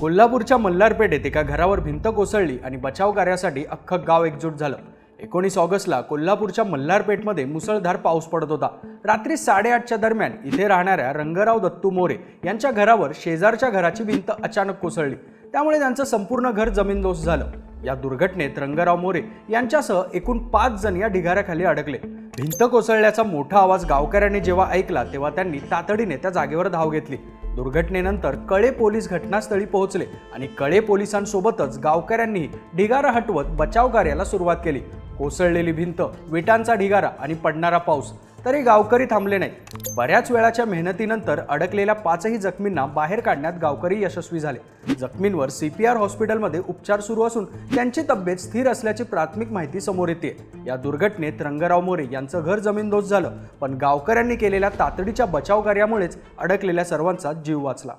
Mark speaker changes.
Speaker 1: कोल्हापूरच्या मल्हारपेठेत एका घरावर भिंत कोसळली आणि बचाव कार्यासाठी अख्खं गाव एकजूट झालं. एकोणीस ऑगस्टला कोल्हापूरच्या मल्हारपेठमध्ये मुसळधार पाऊस पडत होता. रात्री साडेआठच्या दरम्यान इथे राहणाऱ्या रंगराव दत्तू मोरे यांच्या घरावर शेजारच्या घराची भिंत अचानक कोसळली. त्यामुळे त्यांचं संपूर्ण घर जमीनदोस्त झालं. या दुर्घटनेत रंगराव मोरे यांच्यासह एकूण पाच जण या ढिगाऱ्याखाली अडकले. भिंत कोसळल्याचा मोठा आवाज गावकऱ्यांनी जेव्हा ऐकला तेव्हा त्यांनी तातडीने त्या जागेवर धाव घेतली. दुर्घटनेनंतर कळे पोलीस घटनास्थळी पोहोचले आणि कळे पोलिसांसोबतच गावकऱ्यांनी ढिगारा हटवत बचाव कार्याला सुरुवात केली. कोसळलेली भिंत विटांचा ढिगारा आणि पडणारा पाऊस. तरी गावकरी थांबले नाहीत. बऱ्याच वेळाच्या मेहनतीनंतर अडकलेल्या पाचही जखमींना बाहेर काढण्यात गावकरी यशस्वी झाले. जखमींवर सीपीआर हॉस्पिटलमध्ये उपचार सुरू असून त्यांची तब्येत स्थिर असल्याची प्राथमिक माहिती समोर येते या दुर्घटनेत रंगराव मोरे यांचं घर जमीनदोस्त झालं पण गावकऱ्यांनी केलेल्या तातडीच्या बचाव कार्यामुळेच अडकलेल्या सर्वांचा जीव वाचला.